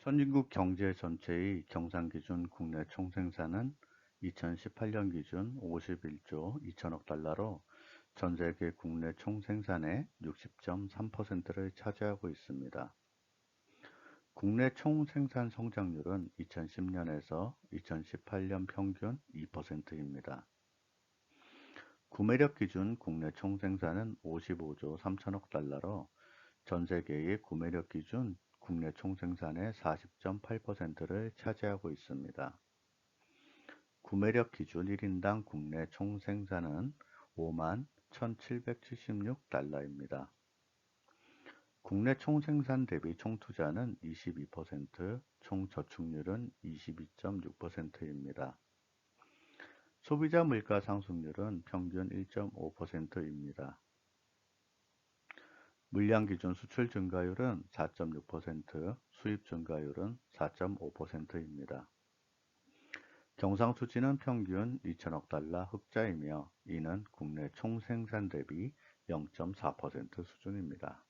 선진국 경제 전체의 경상기준 국내 총생산은 2018년 기준 51조 2천억 달러로 전 세계 국내 총생산의 60.3%를 차지하고 있습니다. 국내 총생산 성장률은 2010년에서 2018년 평균 2%입니다. 구매력 기준 국내 총생산은 55조 3천억 달러로 전 세계의 구매력 기준 국내 총생산의 40.8%를 차지하고 있습니다. 구매력 기준 1인당 국내 총생산은 5만 1776달러입니다. 국내 총생산 대비 총투자는 22%, 총저축률은 22.6%입니다. 소비자 물가 상승률은 평균 1.5%입니다. 물량 기준 수출 증가율은 4.6%, 수입 증가율은 4.5%입니다. 경상수지는 평균 2천억 달러 흑자이며 이는 국내 총생산 대비 0.4% 수준입니다.